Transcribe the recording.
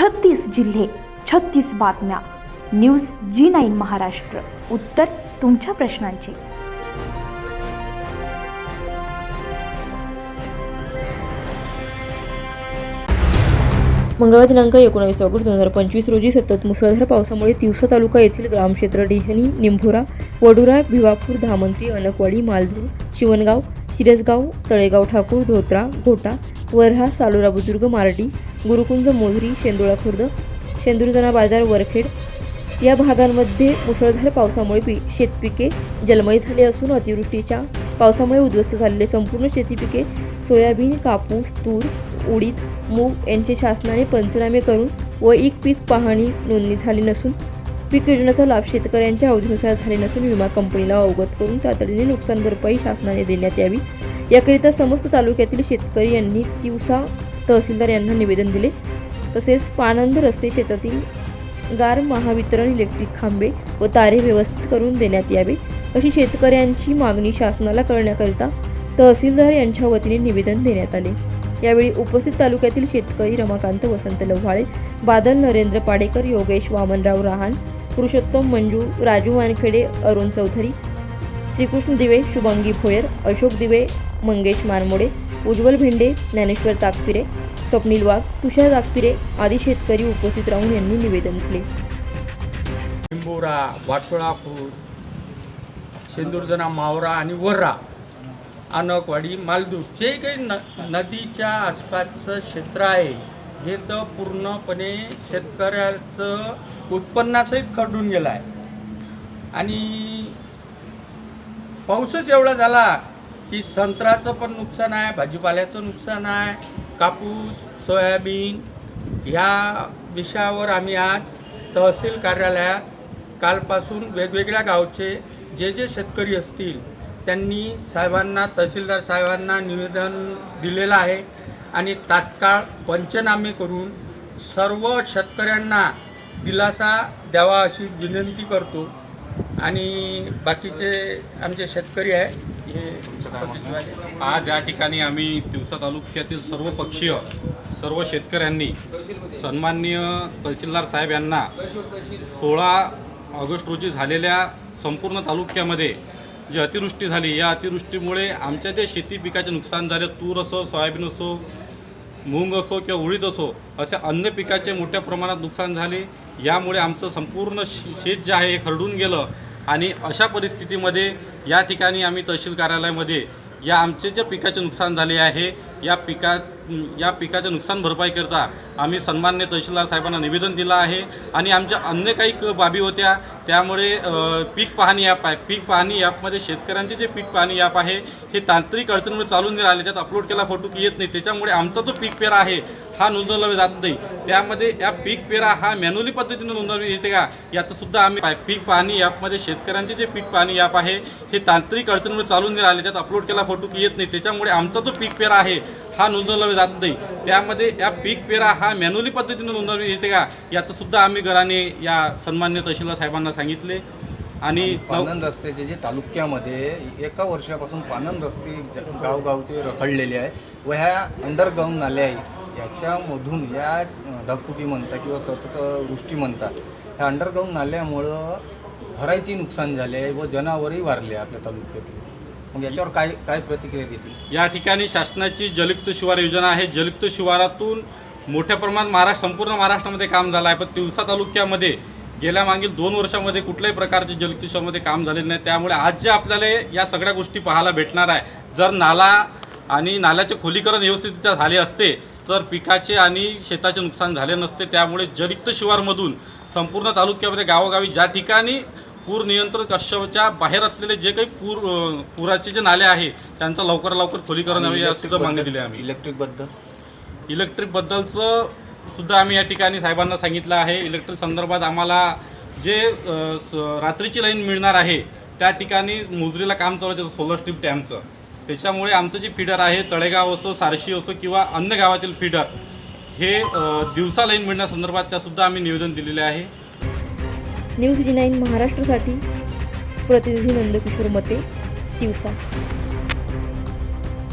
छत्तीस जिल्हे छत्तीस बातम्या. न्यूज जी नाईन महाराष्ट्र. उत्तर तुमच्या प्रश्नांची. मंगळवार दिनांक एकोणावीस ऑगस्ट दोन हजार पंचवीस रोजी सतत मुसळधार पावसामुळे तिवसा तालुका येथील ग्रामक्षेत्र डिहनी निंभोरा वडुरा भिवापूर धामंत्री अनकवाडी मालधूर शिवणगाव शिरसगाव तळेगाव ठाकूर धोत्रा घोटा वरहा सालोरा बुजुर्ग मारडी गुरुकुंज मोझरी शेंदुळा खुर्द शेंदुरजना बाजार वरखेड या भागांमध्ये मुसळधार पावसामुळे पी शेतपिके जलमय झाले असून अतिवृष्टीच्या पावसामुळे उद्ध्वस्त झालेले संपूर्ण शेतीपिके सोयाबीन कापूस तूर उडीद मूग यांचे शासनाने पंचनामे करून व एक पीक पाहणी नोंदणी झाली नसून पीक योजनेचा लाभ शेतकऱ्यांच्या अवधीनुसार झाले नसून विमा कंपनीला अवगत करून तातडीने नुकसान भरपाई शासनाने देण्यात यावी. याकरिता समस्त तालुक्यातील शेतकरी यांनी दिवसा तहसीलदार यांना निवेदन दिले. तसेच पानंद रस्ते शेतातील गार महावितरण इलेक्ट्रिक खांबे व तारे व्यवस्थित करून देण्यात यावे अशी शेतकऱ्यांची मागणी शासनाला करण्याकरिता तहसीलदार यांच्या वतीने निवेदन देण्यात आले. यावेळी उपस्थित तालुक्यातील शेतकरी रमाकांत वसंत लव्हाळे बादल नरेंद्र पाडेकर योगेश वामनराव रहान पुरुषोत्तम मंजू राजू वानखेडे अरुण चौधरी श्रीकृष्ण दिवे शुभांगी भोयर अशोक दिवे मंगेश मानमोडे उज्ज्वल भेंडे ज्ञानेश्वर ताकपिरे स्वप्नील वाघ तुषार ताकपिरे आदी शेतकरी उपस्थित राहून यांनी निवेदन दिले. लिंबोरा वाटोळापूर शेंदूरजना मावरा आणि वर्रा अनकवाडी मालदूर जे काही न नदीच्या आसपासचं क्षेत्र आहे हे तर पूर्णपणे शेतकऱ्याचं उत्पन्नासहित खरडून गेलं आहे. आणि पाऊसच एवढा झाला की संत्र्याचं पण नुकसान आहे भाजीपाल्याचं नुकसान आहे कापूस सोयाबीन ह्या विषयावर आम्ही आज तहसील कार्यालयात कालपासून वेगवेगळ्या गावचे जे जे शेतकरी असतील त्यांनी साहेबांना तहसीलदार साहेबांना निवेदन दिलेलं आहे आणि तात्काळ पंचनामे करून सर्व शेतकऱ्यांना दिलासा द्यावा अशी विनंती करतो. आणि बाकीचे आमचे शेतकरी आहे हे आज या ठिकाणी आम्ही तिवसा तालुक्यातील सर्व पक्षीय सर्व शेतकऱ्यांनी सन्माननीय तहसीलदार साहेब यांना सोळा ऑगस्ट रोजी झालेल्या संपूर्ण तालुक्यामध्ये जी अतिवृष्टी झाली या अतिवृष्टीमुळे आमच्या जे शेती पिकाचे नुकसान झाले तूर असो सोयाबीन असो मूग असो किंवा उडीद असो असे अन्य पिकाचे मोठ्या प्रमाणात नुकसान झाले. यामुळे आमचं संपूर्ण शे- शेत जे आहे हे खरडून गेलं. आणि अशा परिस्थितीमध्ये या ठिकाणी आम्ही तहसील कार्यालयामध्ये या आमचे जे पिकाचे नुकसान झाले आहे या पिका या पिकाच्या नुकसान भरपाईकरता आम्ही सन्मान्य तहसीलदार साहेबांना निवेदन दिलं आहे आणि आमच्या अन्य काही बाबी होत्या त्यामुळे पीक पाहणी ॲप आहे. पीक पाहणी ॲपमध्ये शेतकऱ्यांचे जे पीक पाहणी ॲप आहे हे तांत्रिक अडचणीमुळे चालून राहिले त्यात अपलोड केला फोटो की येत नाही. त्याच्यामुळे आमचा जो पीक पेरा आहे हा नोंदवला जात नाही. त्यामध्ये या पीक पेरा हा मॅन्युअली पद्धतीने नोंदवली येते का याचंसुद्धा आम्ही पीक पाहणी ॲपमध्ये शेतकऱ्यांचे जे पीक पाहणी ॲप आहे हे तांत्रिक अडचणीमुळे चालून राहिले त्यात अपलोड केला फोटो की येत नाही. त्याच्यामुळे आमचा जो पीक पेरा आहे हा नोंदवला जात नाही. त्यामध्ये या पीक पेरा हा मॅन्युअली पद्धतीने नोंदवली येते का? याचं सुद्धा आम्ही घराने या सन्मान्य तहसीलदार साहेबांना सांगितले. आणि पानन रस्त्याचे जे तालुक्यामध्ये एका वर्षापासून पानन रस्ते गावगावचे रखडलेले आहे व ह्या अंडरग्राऊंड नाल्या आहे याच्यामधून या ढगफुटी म्हणता किंवा सतत वृष्टी म्हणता ह्या अंडरग्राऊंड नाल्यामुळं घराची नुकसान झाले आहे व जनावरही वारले आपल्या तालुक्यातील. मग याच्यावर काय काय प्रतिक्रिया देतील? या ठिकाणी शासनाची जलयुक्त शिवार योजना आहे. जलयुक्त शिवारातून मोठ्या प्रमाणात महाराष्ट्र संपूर्ण महाराष्ट्रामध्ये काम झालं आहे. पण तिवसा तालुक्यामध्ये गेल्या मागील दोन वर्षामध्ये कुठल्याही प्रकारचे जलयुक्त शिवारमध्ये काम झालेलं नाही. त्यामुळे आज जे आपल्याला या सगळ्या गोष्टी पाहायला भेटणार आहे. जर नाला आणि नाल्याचे खोलीकरण व्यवस्थितरित्या झाले असते तर पिकाचे आणि शेताचे नुकसान झाले नसते. त्यामुळे जलयुक्त शिवारमधून संपूर्ण तालुक्यामध्ये गावोगावी ज्या ठिकाणी पूर नियंत्रण कक्षाच्या बाहेर असलेले जे काही पूर पुराचे जे नाले आहे त्यांचं लवकर लवकर खोलीकरण हवे याची सुद्धा मागणी दिली आम्ही. इलेक्ट्रिकबद्दल? इलेक्ट्रिकबद्दलचं सुद्धा आम्ही या ठिकाणी साहेबांना सांगितलं आहे. इलेक्ट्रिक संदर्भात आम्हाला जे रात्रीची लाईन मिळणार आहे त्या ठिकाणी मोजरीला काम चालू त्याचं सोलर स्ट्रीप डॅमचं त्याच्यामुळे आमचं जे फीडर आहे तळेगाव असो सारशी असो किंवा अन्य गावातील फीडर हे दिवसा लाईन मिळण्यासंदर्भात त्यासुद्धा आम्ही निवेदन दिलेले आहे. न्यूज जी नाईन महाराष्ट्रासाठी प्रतिनिधी नंदकिशोर मते दिवसा.